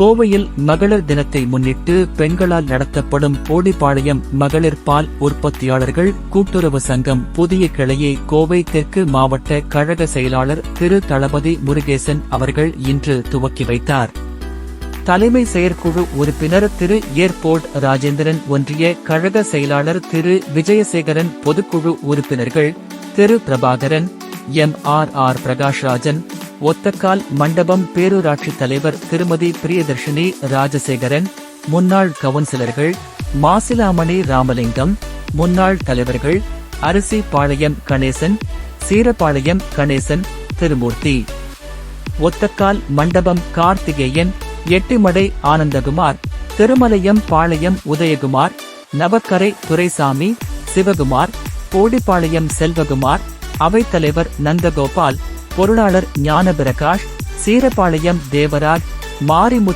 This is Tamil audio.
கோவையில் மகளிர் தினத்தை முன்னிட்டு பெண்களால் நடத்தப்படும் போடிப்பாளையம் மகளிர் பால் உற்பத்தியாளர்கள் கூட்டுறவு சங்கம் புதிய கிளையை கோவை தெற்கு மாவட்ட கழக செயலாளர் திரு தளபதி முருகேசன் அவர்கள் இன்று துவக்கி வைத்தார். தலைமை செயற்குழு உறுப்பினர் திரு ஏர்போர்ட் ராஜேந்திரன் ஒன்றிய கழக செயலாளர் திரு விஜயசேகரன் பொதுக்குழு உறுப்பினர்கள் திரு Prabhakaran M R R Prakashrajan Othakkal Mandapam பேரூராட்சி தலைவர் திருமதி பிரியதர்ஷினி ராஜசேகரன் முன்னாள் கவுன்சிலர்கள் மாசிலாமணி ராமலிங்கம் முன்னாள் தலைவர்கள் அரிசி பாளையம் கணேசன் சீரபாளையம் கணேசன் திருமூர்த்தி. ஒத்தக்கால் மண்டபம் கார்த்திகேயன் எட்டிமடை ஆனந்தகுமார் திருமலையம் பாளையம் உதயகுமார் நவக்கரை துரைசாமி சிவகுமார் கோடிப்பாளையம் செல்வகுமார் அவைத்தலைவர் நந்தகோபால் பொருளாளர் ஞானபிரகாஷ் சீரபாளையம் தேவராஜ் மாரிமுத்து